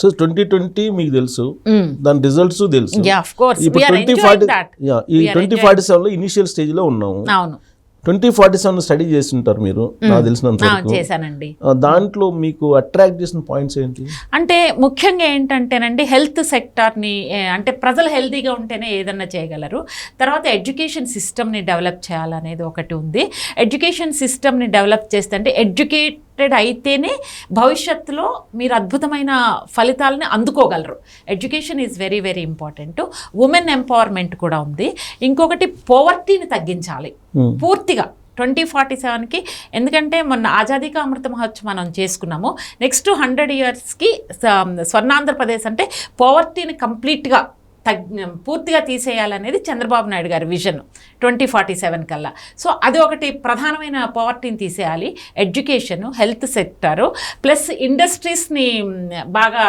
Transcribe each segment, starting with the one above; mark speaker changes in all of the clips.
Speaker 1: So twenty twenty మీకు తెలుసు. దాని రిజల్ట్స్ తెలుసు. ఇప్పుడు ట్వంటీ ఫార్టీ ఈ ట్వంటీ ఫార్టీ సెవెన్లో ఇనిషియల్ స్టేజ్లో ఉన్నాము.
Speaker 2: అవును.
Speaker 1: ట్వంటీ ఫార్టీ సెవెన్ స్టడీ చేసి ఉంటారు మీరు నాకు తెలిసినంత
Speaker 2: చేశానండి.
Speaker 1: దాంట్లో మీకు అట్రాక్ట్ చేసిన పాయింట్స్ ఏంటి?
Speaker 2: అంటే ముఖ్యంగా ఏంటంటేనండి హెల్త్ సెక్టార్ని అంటే ప్రజలు హెల్తీగా ఉంటేనే ఏదన్నా చేయగలరు. తర్వాత ఎడ్యుకేషన్ సిస్టమ్ని డెవలప్ చేయాలనేది ఒకటి ఉంది. ఎడ్యుకేషన్ సిస్టమ్ని డెవలప్ చేస్తే అంటే ఎడ్యుకేటెడ్ అయితేనే భవిష్యత్తులో మీరు అద్భుతమైన ఫలితాలని అందుకోగలరు. Education is very very important women empowerment కూడా ఉంది. ఇంకొకటి పోవర్టీని తగ్గించాలి.
Speaker 1: Hmm.
Speaker 2: పూర్తిగా. ట్వంటీ ఫార్టీ సెవెన్కి. ఎందుకంటే మొన్న ఆజాదీ కా అమృత మహోత్సవం మనం చేసుకున్నాము. నెక్స్ట్ హండ్రెడ్ ఇయర్స్కి స్వర్ణాంధ్రప్రదేశ్ అంటే పోవర్టీని కంప్లీట్గా తగ్ పూర్తిగా తీసేయాలనేది చంద్రబాబు నాయుడు గారి విజన్ ట్వంటీ ఫార్టీ సెవెన్ కల్లా. సో అది ఒకటి ప్రధానమైన పవర్టీని తీసేయాలి ఎడ్యుకేషను హెల్త్ సెక్టారు ప్లస్ ఇండస్ట్రీస్ని బాగా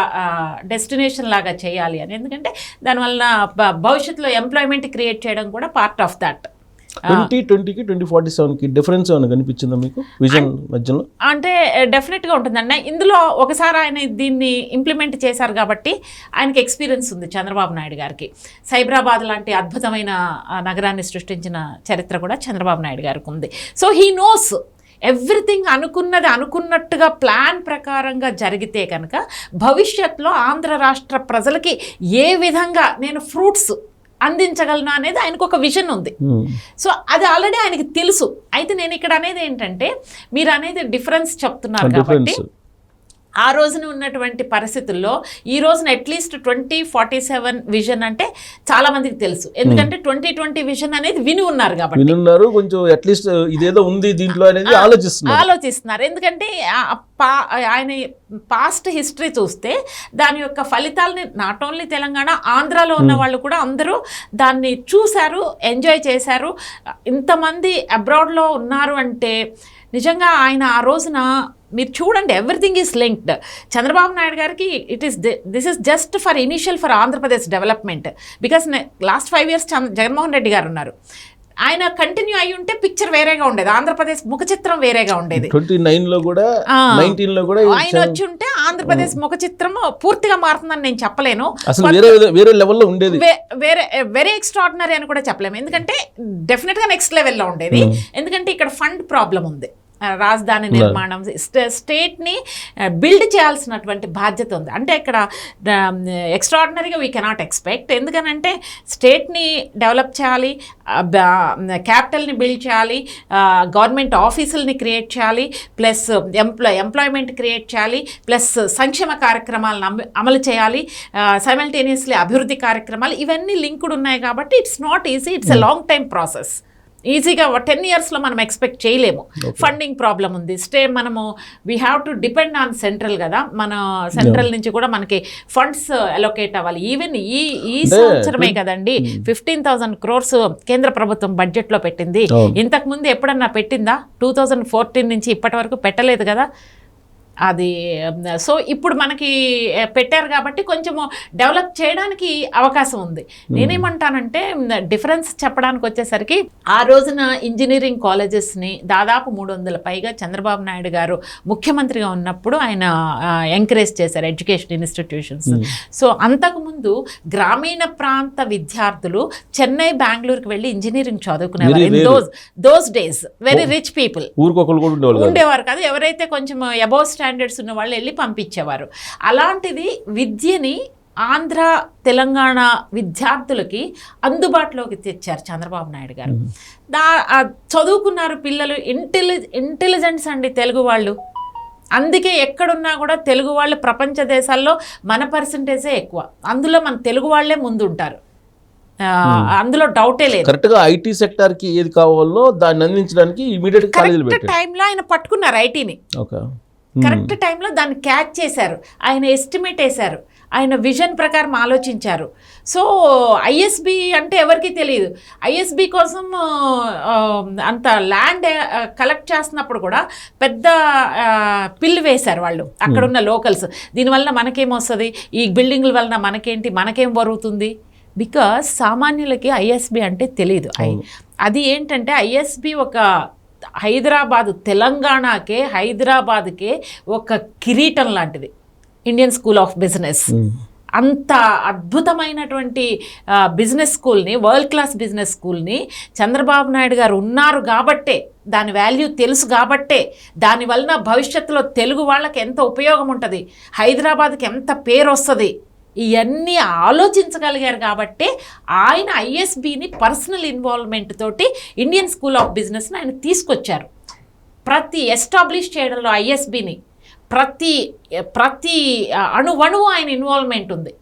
Speaker 2: డెస్టినేషన్ లాగా చేయాలి అని. ఎందుకంటే దానివల్ల భవిష్యత్తులో ఎంప్లాయ్మెంట్ క్రియేట్ చేయడం కూడా పార్ట్ ఆఫ్ దాట్
Speaker 1: ట్వంటీ ట్వంటీకి ట్వంటీ ఫార్టీ సెవెన్కి డిఫరెన్స్ ఏమైనా కనిపించిందా మీకు? విజన్ మధ్యలో?
Speaker 2: అంటే డెఫినెట్గా ఉంటుందండి. ఇందులో ఒకసారి ఆయన దీన్ని ఇంప్లిమెంట్ చేశారు కాబట్టి ఆయనకి ఎక్స్పీరియన్స్ ఉంది చంద్రబాబు నాయుడు గారికి. సైబరాబాద్ లాంటి అద్భుతమైన నగరాన్ని సృష్టించిన చరిత్ర కూడా చంద్రబాబు నాయుడు గారికి ఉంది. సో హీ నోస్ ఎవ్రీథింగ్ అనుకున్నది అనుకున్నట్టుగా ప్లాన్ ప్రకారంగా జరిగితే కనుక భవిష్యత్తులో ఆంధ్ర రాష్ట్ర ప్రజలకి ఏ విధంగా నేను ఫ్రూట్స్ అందించగలను అనేది ఆయనకు ఒక విజన్ ఉంది.
Speaker 1: Hmm.
Speaker 2: సో అది ఆల్రెడీ ఆయనకి తెలుసు. అయితే నేను ఇక్కడ అనేది ఏంటంటే మీరు అనేది డిఫరెన్స్ చెప్తున్నారు కాబట్టి ఆ రోజున ఉన్నటువంటి పరిస్థితుల్లో ఈ రోజున at least twenty forty seven vision అంటే చాలా మందికి తెలుసు. ఎందుకంటే ట్వంటీ ట్వంటీ విజన్ అనేది విని ఉన్నారు కాబట్టి.
Speaker 1: వినున్నారు కొంచెం అట్లీస్ట్ ఇదేదో ఉంది దీంట్లో అనేది ఆలోచిస్తున్నారు.
Speaker 2: ఆలోచిస్తున్నారు. ఎందుకంటే పా- ఆయన పాస్ట్ హిస్టరీ చూస్తే దాని యొక్క ఫలితాలని నాట్ ఓన్లీ తెలంగాణ ఆంధ్రాలో ఉన్న వాళ్ళు కూడా అందరూ దాన్ని చూశారు ఎంజాయ్ చేశారు. ఇంతమంది అబ్రాడ్లో ఉన్నారు అంటే నిజంగా ఆయన ఆ రోజున మీరు చూడండి everything is linked Chandrababu Naidu గారికి it is this is just for initial for Andhra Pradesh development because last five years Jaganmohan Reddy గారు ఉన్నారు. ఆయన కంటిన్యూ అయి ఉంటే పిక్చర్ వేరేగా ఉండేది. ఆంధ్రప్రదేశ్ ముఖ చిత్రం వేరేగా ఉండేది.
Speaker 1: ట్వంటీ నైన్లో కూడా
Speaker 2: ఆ.
Speaker 1: నైన్టీన్లో కూడా
Speaker 2: ఆయన వచ్చి ఉంటే ఆంధ్రప్రదేశ్ ముఖ చిత్రం పూర్తిగా మారుతుందని నేను చెప్పలేను.
Speaker 1: వేరే వేరే లెవెల్లో ఉండేది.
Speaker 2: వే- వేరే వెరీ ఎక్స్ట్రాడినరీ అని కూడా చెప్పలేము. ఎందుకంటే డెఫినెట్గా నెక్స్ట్ లెవెల్లో ఉండేది. ఎందుకంటే ఇక్కడ ఫండ్ ప్రాబ్లం ఉంది. రాజధాని నిర్మాణం స్టే- స్టేట్ని బిల్డ్ చేయాల్సినటువంటి బాధ్యత ఉంది. అంటే ఇక్కడ ఎక్స్ట్రాడినరీగా వీ కెనాట్ ఎక్స్పెక్ట్ ఎందుకనంటే స్టేట్ని డెవలప్ చేయాలి క్యాపిటల్ని బిల్డ్ చేయాలి గవర్నమెంట్ ఆఫీసుల్ని క్రియేట్ చేయాలి ప్లస్ ఎంప్లాయ్ ఎంప్లాయ్మెంట్ క్రియేట్ చేయాలి ప్లస్ సంక్షేమ కార్యక్రమాలను అమ- అమలు చేయాలి సైమల్టేనియస్లీ అభివృద్ధి కార్యక్రమాలు ఇవన్నీ లింక్డ్ ఉన్నాయి కాబట్టి it's not easy it's a long time process ఈజీగా టెన్ ఇయర్స్లో మనం ఎక్స్పెక్ట్ చేయలేము. ఫండింగ్ ప్రాబ్లం ఉంది. స్టే మనము we have to depend on central కదా. మన సెంట్రల్ నుంచి కూడా మనకి ఫండ్స్ అలొకేట్ అవ్వాలి. ఈవెన్ ఈ ఈ సంవత్సరమే కదండి ఫిఫ్టీన్ థౌసండ్ క్రోర్స్ కేంద్ర ప్రభుత్వం బడ్జెట్లో పెట్టింది.
Speaker 1: అవును.
Speaker 2: ఇంతకు ముందు ఎప్పుడన్నా పెట్టిందా? టూ థౌజండ్ ఫోర్టీన్ నుంచి ఇప్పటి వరకు పెట్టలేదు కదా. అది సో ఇప్పుడు మనకి పెట్టారు కాబట్టి కొంచెము డెవలప్ చేయడానికి అవకాశం ఉంది. నేనేమంటానంటే డిఫరెన్స్ చెప్పడానికి వచ్చేసరికి ఆ రోజున ఇంజనీరింగ్ కాలేజెస్ని దాదాపు మూడు వందల పైగా చంద్రబాబు నాయుడు గారు ముఖ్యమంత్రిగా ఉన్నప్పుడు ఆయన ఎంకరేజ్ చేశారు ఎడ్యుకేషన్ ఇన్స్టిట్యూషన్స్. సో అంతకుముందు గ్రామీణ ప్రాంత విద్యార్థులు చెన్నై బెంగళూరుకి వెళ్ళి engineering చదువుకునేవారు. Those those days very rich people. ఉండేవారు కాదు. ఎవరైతే కొంచెం అబౌవ్ స్టాండర్డ్స్ ఉన్న వాళ్ళు వెళ్ళి పంపించేవారు. అలాంటిది విద్యని ఆంధ్ర తెలంగాణ విద్యార్థులకి అందుబాటులోకి తెచ్చారు చంద్రబాబు నాయుడు గారు. దా చదువుకున్నారు పిల్లలు ఇంటెలి ఇంటెలిజెన్స్ అండి తెలుగు వాళ్ళు. అందుకే ఎక్కడున్నా కూడా తెలుగు వాళ్ళు ప్రపంచ దేశాల్లో మన పర్సంటేజే ఎక్కువ. అందులో మన తెలుగు వాళ్ళే ముందు ఉంటారు ఆ, అందులో డౌటే లేదు.
Speaker 1: కరెక్ట్గా ఐటీ సెక్టార్కి ఏది కావాలో దాన్ని అందించడానికి ఇమీడియట్
Speaker 2: టైంలో ఆయన పట్టుకున్నారు ఐటీని.
Speaker 1: ఓకే.
Speaker 2: కరెక్ట్ టైంలో దాన్ని క్యాచ్ చేశారు. ఆయన ఎస్టిమేట్ వేశారు. ఆయన విజన్ ప్రకారం ఆలోచించారు. సో ఐఎస్బి అంటే ఎవరికి తెలియదు. ఐఎస్బి కోసం అంత ల్యాండ్ కలెక్ట్ చేస్తున్నప్పుడు కూడా పెద్ద పిల్లు వేశారు వాళ్ళు. అక్కడ ఉన్న లోకల్స్. దీనివల్ల మనకేమొస్తుంది ఈ బిల్డింగ్ల వలన మనకేంటి? మనకేం వరుగుతుంది? బికాస్ సామాన్యులకి ఐఎస్బి అంటే తెలియదు ఐ- అది ఏంటంటే ఐఎస్బి ఒక హైదరాబాద్ తెలంగాణకే హైదరాబాద్కే ఒక కిరీటం లాంటిది. Indian school of business. అంత అద్భుతమైనటువంటి బిజినెస్ స్కూల్ని వరల్డ్ క్లాస్ బిజినెస్ స్కూల్ని చంద్రబాబు నాయుడు గారు ఉన్నారు కాబట్టే దాని వాల్యూ తెలుసు కాబట్టే దాని వలన భవిష్యత్తులో తెలుగు వాళ్ళకి ఎంత ఉపయోగం ఉంటుంది హైదరాబాద్కి ఎంత పేరు వస్తుంది ఇవన్నీ ఆలోచించగలిగారు కాబట్టే ఆయన ఐఎస్బిని పర్సనల్ ఇన్వాల్వ్మెంట్ తోటి ఇండియన్ స్కూల్ ఆఫ్ బిజినెస్ని ఆయన తీసుకొచ్చారు. ప్రతి ఎస్టాబ్లిష్ చేయడంలో ఐఎస్బిని ప్రతి ప్రతి అణువణువు ఆయన ఇన్వాల్వ్మెంట్ ఉంది.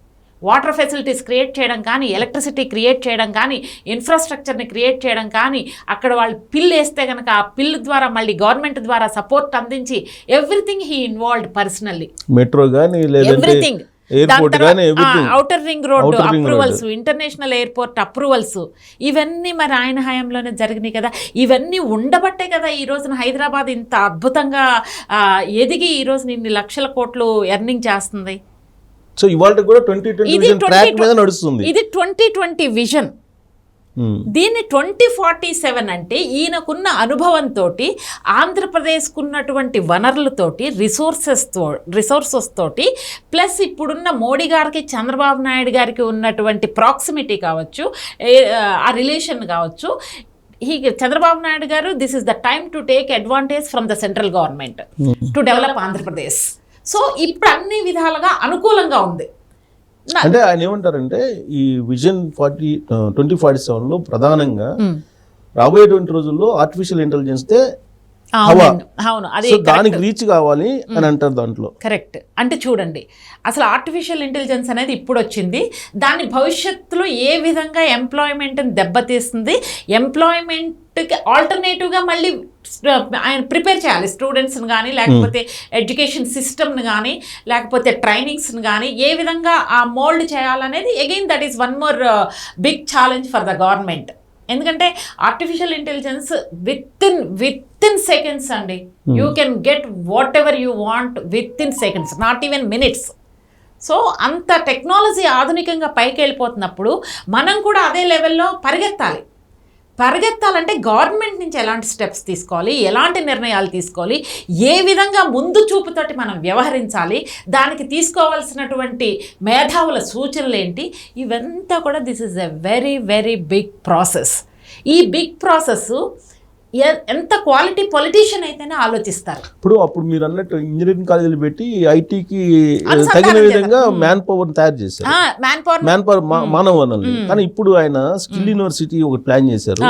Speaker 2: వాటర్ ఫెసిలిటీస్ క్రియేట్ చేయడం కానీ ఎలక్ట్రిసిటీ క్రియేట్ చేయడం కానీ ఇన్ఫ్రాస్ట్రక్చర్ని క్రియేట్ చేయడం కానీ అక్కడ వాళ్ళు పిల్ వేస్తే కనుక ఆ పిల్ ద్వారా మళ్ళీ గవర్నమెంట్ ద్వారా సపోర్ట్ అందించి everything he involved personally.
Speaker 1: Metro కానీ
Speaker 2: everything.
Speaker 1: Airport
Speaker 2: outer ring road. Approvals international airport approvals ఇవన్నీ మరి ఆయన హయాంలోనే జరిగినాయి కదా. ఇవన్నీ ఉండబట్టే కదా ఈ రోజున హైదరాబాద్ ఇంత అద్భుతంగా ఎదిగి ఈ రోజున ఇన్ని లక్షల కోట్లు ఎర్నింగ్ చేస్తుంది.
Speaker 1: సో ఇవాళ కూడా ట్వంటీ ట్వంటీ
Speaker 2: ఇది
Speaker 1: ట్రాక్
Speaker 2: 20
Speaker 1: మీద నడుస్తుంది.
Speaker 2: ఇది ట్వంటీ ట్వంటీ విజన్. దీన్ని ట్వంటీ ఫార్టీ సెవెన్ అంటే ఈయనకున్న అనుభవంతో ఆంధ్రప్రదేశ్కు ఉన్నటువంటి వనరులతోటి రిసోర్సెస్తో రిసోర్సెస్ తోటి ప్లస్ ఇప్పుడున్న మోడీ గారికి చంద్రబాబు నాయుడు గారికి ఉన్నటువంటి ప్రాక్సిమిటీ కావచ్చు ఆ రిలేషన్ కావచ్చు. హీ చంద్రబాబు నాయుడు గారు this is the time to take advantage from the central government to develop Andhra Pradesh so ఇప్పుడు అన్ని విధాలుగా అనుకూలంగా ఉంది.
Speaker 1: అంటే ఆయన ఏమంటారంటే ఈ విజన్ ఫార్టీ ట్వంటీ ఫార్టీ సెవెన్లో ప్రధానంగా. రాబోయేటువంటి రోజుల్లో ఆర్టిఫిషియల్ ఇంటెలిజెన్స్ తే
Speaker 2: అవును. అది
Speaker 1: దానికి రీచ్ కావాలి అని అంటారు దాంట్లో.
Speaker 2: కరెక్ట్ అంటే చూడండి అసలు ఆర్టిఫిషియల్ ఇంటెలిజెన్స్ అనేది ఇప్పుడు వచ్చింది దాని భవిష్యత్తులో ఏ విధంగా ఎంప్లాయ్మెంట్ని దెబ్బతీస్తుంది? ఎంప్లాయ్మెంట్కి ఆల్టర్నేటివ్గా మళ్ళీ ఆయన ప్రిపేర్ చేయాలి. స్టూడెంట్స్ని కానీ లేకపోతే ఎడ్యుకేషన్ సిస్టమ్ని కానీ లేకపోతే ట్రైనింగ్స్ని కానీ ఏ విధంగా ఆ మోల్డ్ చేయాలనేది again that is one more big challenge for the government ఎందుకంటే artificial intelligence within within seconds అండి. You can get whatever you want within seconds not even minutes so అంత టెక్నాలజీ ఆధునికంగా పైకి వెళ్ళిపోతున్నప్పుడు మనం కూడా అదే లెవెల్లో పరిగెత్తాలి. పరిగెత్తాలంటే గవర్నమెంట్ నుంచి ఎలాంటి స్టెప్స్ తీసుకోవాలి? ఎలాంటి నిర్ణయాలు తీసుకోవాలి? ఏ విధంగా ముందు చూపుతోటి మనం వ్యవహరించాలి? దానికి తీసుకోవాల్సినటువంటి మేధావుల సూచనలు ఏంటి? ఇవంతా కూడా this is a very very big process ఈ బిగ్ ప్రాసెస్ ఎంత క్వాలిటీ పొలిటీషియన్ అయితేనే ఆలోచిస్తారు.
Speaker 1: ఇప్పుడు అప్పుడు మీరు అన్నట్టు ఇంజనీరింగ్ కాలేజీలు పెట్టి ఐటీకి తగిన. విధంగా మ్యాన్ పవర్ తయారు చేశారు.
Speaker 2: మ్యాన్ పవర్
Speaker 1: మ్యాన్ పవర్ మానవ వనరులు. కానీ ఇప్పుడు ఆయన స్కిల్ యూనివర్సిటీ ఒకటి ప్లాన్ చేశారు.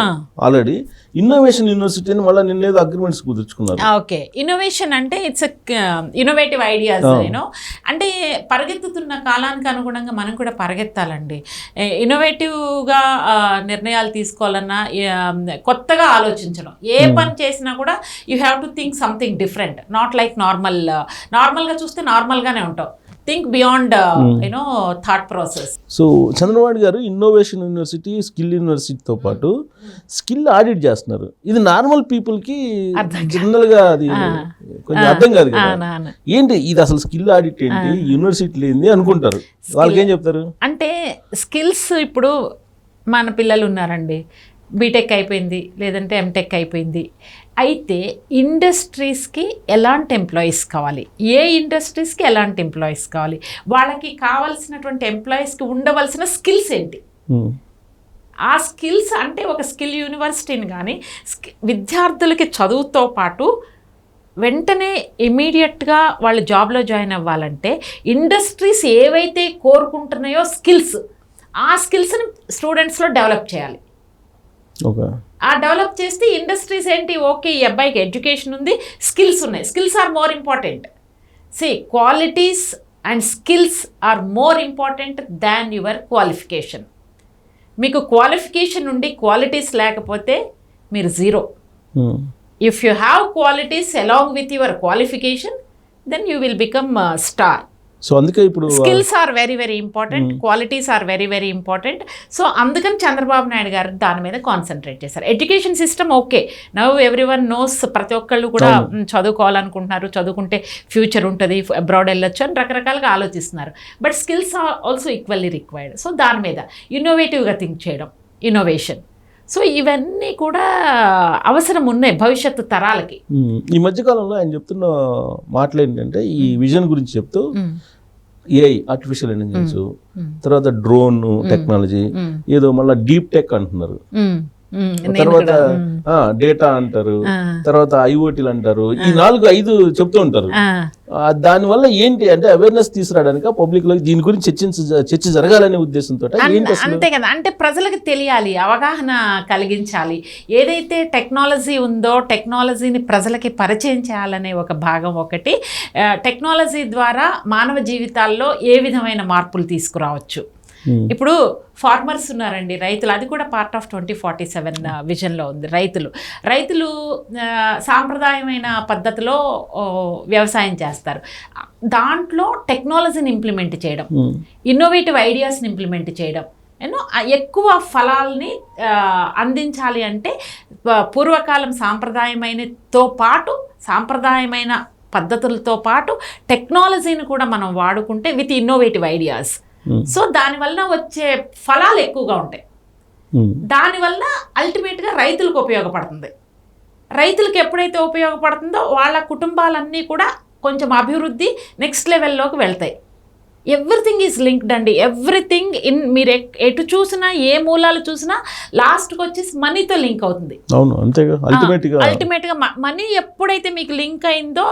Speaker 1: ఆల్రెడీ. ఇన్నోవేషన్ యూనివర్సిటీ అని మళ్ళీ నిన్నేదో అగ్రిమెంట్స్ కుదుర్చుకున్నారు.
Speaker 2: ఓకే. ఇన్నోవేషన్ అంటే it's innovative ideas you know అంటే పరిగెత్తుతున్న కాలానికి అనుగుణంగా మనం కూడా పరిగెత్తాలండి. ఇన్నోవేటివ్గా నిర్ణయాలు తీసుకోవాలన్నా ఆ, కొత్తగా ఆలోచించడం. ఏ పని చేసినా కూడా you have to think something different not like normal నార్మల్గా చూస్తే నార్మల్గానే ఉంటావు. Think beyond you know thought process
Speaker 1: so Chandrababu గారు ఇన్నోవేషన్ యూనివర్సిటీ స్కిల్ యూనివర్సిటీతో పాటు స్కిల్ ఆడిట్ చేస్తున్నారు. ఇది నార్మల్ పీపుల్కి
Speaker 2: అర్థం
Speaker 1: జనరల్గా అది కొంచెం అర్థం కాదు ఏంటి? ఇది అసలు స్కిల్ ఆడిట్ ఏంటి? యూనివర్సిటీ ఏంది అనుకుంటారు. వాళ్ళకి ఏం చెప్తారు?
Speaker 2: అంటే స్కిల్స్ ఇప్పుడు మన పిల్లలు ఉన్నారండి. బీటెక్ అయిపోయింది లేదంటే ఎంటెక్ అయిపోయింది. అయితే ఇండస్ట్రీస్కి ఎలాంటి ఎంప్లాయీస్ కావాలి? ఏ ఇండస్ట్రీస్కి ఎలాంటి ఎంప్లాయీస్ కావాలి? వాళ్ళకి కావాల్సినటువంటి ఎంప్లాయీస్కి ఉండవలసిన స్కిల్స్ ఏంటి?
Speaker 1: ఉమ్.
Speaker 2: ఆ స్కిల్స్ అంటే ఒక స్కిల్ యూనివర్సిటీని కానీ స్కి- విద్యార్థులకి చదువుతో పాటు వెంటనే ఇమీడియట్గా వాళ్ళు జాబ్లో జాయిన్ అవ్వాలంటే ఇండస్ట్రీస్ ఏవైతే కోరుకుంటున్నాయో స్కిల్స్ ఆ స్కిల్స్ని స్టూడెంట్స్లో డెవలప్ చేయాలి. ఆ డెవలప్ చేస్తే ఇండస్ట్రీస్ ఏంటి? ఓకే ఈ అబ్బాయికి ఎడ్యుకేషన్ ఉంది స్కిల్స్ ఉన్నాయి. Skills are more important. See qualities and skills are more important than your qualification. మీకు క్వాలిఫికేషన్ ఉండి క్వాలిటీస్ లేకపోతే మీరు zero. If you have qualities along with your qualification then you will become star
Speaker 1: so అందుకే ఇప్పుడు
Speaker 2: skills are very very important qualities are very very important. So అందుకని చంద్రబాబు నాయుడు గారు దాని మీద కాన్సన్ట్రేట్ చేశారు. Education system okay now everyone knows ప్రతి ఒక్కళ్ళు కూడా చదువుకోవాలనుకుంటున్నారు చదువుకుంటే ఫ్యూచర్ ఉంటుంది అబ్రాడ్ వెళ్ళొచ్చు అని రకరకాలుగా ఆలోచిస్తున్నారు. But skills are also equally required so దాని మీద ఇన్నోవేటివ్గా థింక్ చేయడం ఇన్నోవేషన్ సో ఇవన్నీ కూడా అవసరం ఉన్నాయి భవిష్యత్తు తరాలకి.
Speaker 1: ఈ మధ్య కాలంలో ఆయన చెప్తున్న మాటలు ఏంటంటే ఈ విజన్ గురించి చెప్తూ ఏఐ ఆర్టిఫిషియల్ ఇంటెలిజెన్స్ తర్వాత డ్రోన్ టెక్నాలజీ ఏదో మళ్ళీ డీప్ టెక్ అంటున్నారు. తర్వాత డేటా అంటారు తర్వాత ఐఓటీలు అంటారు ఈ నాలుగు ఐదు చెప్తూ ఉంటారు.
Speaker 2: ఆ,
Speaker 1: దానివల్ల ఏంటి అంటే అవేర్నెస్ తీసుకురావడానికి పబ్లిక్లో దీని గురించి చర్చించ చర్చ జరగాలనే ఉద్దేశంతో
Speaker 2: అంతే కదా. అంటే ప్రజలకు తెలియాలి అవగాహన కలిగించాలి. ఏదైతే టెక్నాలజీ ఉందో టెక్నాలజీని ప్రజలకి పరిచయం చేయాలనే ఒక భాగం ఒకటి టెక్నాలజీ ద్వారా మానవ జీవితాల్లో ఏ విధమైన మార్పులు తీసుకురావచ్చు. ఇప్పుడు ఫార్మర్స్ ఉన్నారండి రైతులు. అది కూడా part of twenty forty seven విజన్లో ఉంది. రైతులు. రైతులు సాంప్రదాయమైన పద్ధతిలో వ్యవసాయం చేస్తారు. దాంట్లో టెక్నాలజీని ఇంప్లిమెంట్ చేయడం. ఇన్నోవేటివ్ ఐడియాస్ని ఇంప్లిమెంట్ చేయడం. యూనో ఎక్కువ ఫలాల్ని అందించాలి అంటే పూర్వకాలం సాంప్రదాయమైనతో పాటు సాంప్రదాయమైన పద్ధతులతో పాటు టెక్నాలజీని కూడా మనం వాడుకుంటే విత్ ఇన్నోవేటివ్ ఐడియాస్ సో దానివల్ల వచ్చే ఫలాలు ఎక్కువగా ఉంటాయి.
Speaker 1: ఉమ్,
Speaker 2: దానివల్ల అల్టిమేట్గా రైతులకు ఉపయోగపడుతుంది. రైతులకు ఎప్పుడైతే ఉపయోగపడుతుందో వాళ్ళ కుటుంబాలన్నీ కూడా కొంచెం అభివృద్ధి నెక్స్ట్ లెవెల్లోకి వెళ్తాయి. ఎవ్రీథింగ్ ఈజ్ లింక్డ్ అండి. ఎవ్రీథింగ్ ఇన్ మీరు ఎటు చూసినా ఏ మూలాలు చూసినా లాస్ట్కి వచ్చేసి మనీతో లింక్ అవుతుంది.
Speaker 1: అవును అంతేగా అల్టిమేట్గా
Speaker 2: అల్టిమేట్గా మనీ ఎప్పుడైతే మీకు లింక్ అయిందో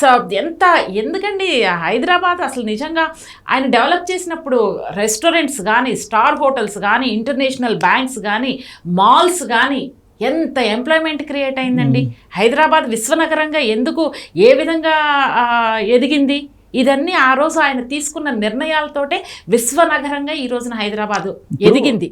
Speaker 2: సో ఎంత ఎందుకండి హైదరాబాద్ అసలు నిజంగా ఆయన డెవలప్ చేసినప్పుడు రెస్టారెంట్స్ కానీ స్టార్ హోటల్స్ కానీ ఇంటర్నేషనల్ బ్యాంక్స్ కానీ మాల్స్ కానీ ఎంత ఎంప్లాయ్మెంట్ క్రియేట్ అయిందండి. హైదరాబాద్ విశ్వనగరంగా ఎందుకు ఏ విధంగా ఎదిగింది? ఇదన్నీ ఆ రోజు ఆయన తీసుకున్న నిర్ణయాలతోటే విశ్వనగరంగా ఈ రోజున హైదరాబాద్ ఎదిగింది.